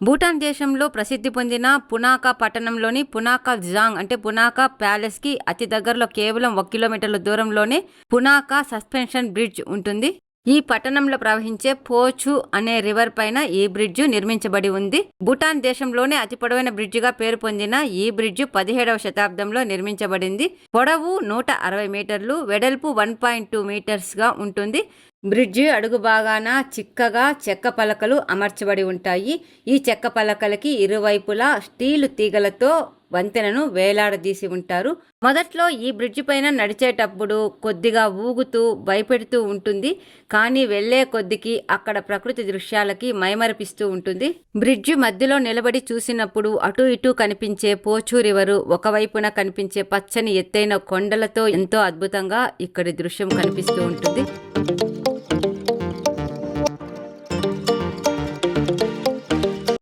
భూటాన్ దేశంలో ప్రసిద్ధి పొందిన పునాకా పట్టణంలోని పునాకా జాంగ్ అంటే పునాకా ప్యాలెస్కి అతి దగ్గరలో కేవలం ఒక కిలోమీటర్ల దూరంలోనే పునాకా సస్పెన్షన్ బ్రిడ్జ్ ఉంటుంది. ఈ పట్టణంలో ప్రవహించే పోచు అనే రివర్ పైన ఈ బ్రిడ్జ్ నిర్మించబడి ఉంది. భూటాన్ దేశంలోనే అతి పొడవైన బ్రిడ్జిగా పేరు పొందిన ఈ బ్రిడ్జ్ పదిహేడవ శతాబ్దంలో నిర్మించబడింది. పొడవు నూట అరవై మీటర్లు వెడల్పు వన్ పాయింట్ టూ మీటర్స్గా ఉంటుంది. బ్రిడ్జి అడుగు భాగాన చిక్కగా చెక్క పలకలు అమర్చబడి ఉంటాయి. ఈ చెక్క పలకలకి ఇరువైపులా స్టీలు తీగలతో వంతెనను వేలాడదీసి ఉంటారు. మొదట్లో ఈ బ్రిడ్జి పైన నడిచేటప్పుడు కొద్దిగా ఊగుతూ భయపెడుతూ ఉంటుంది. కానీ వెళ్ళే కొద్దికి అక్కడ ప్రకృతి దృశ్యాలకి మైమరిపిస్తూ ఉంటుంది. బ్రిడ్జి మధ్యలో నిలబడి చూసినప్పుడు అటు ఇటు కనిపించే పోచూ రివరు ఒకవైపున కనిపించే పచ్చని ఎత్తైన కొండలతో ఎంతో అద్భుతంగా ఇక్కడి దృశ్యం కనిపిస్తూ ఉంటుంది.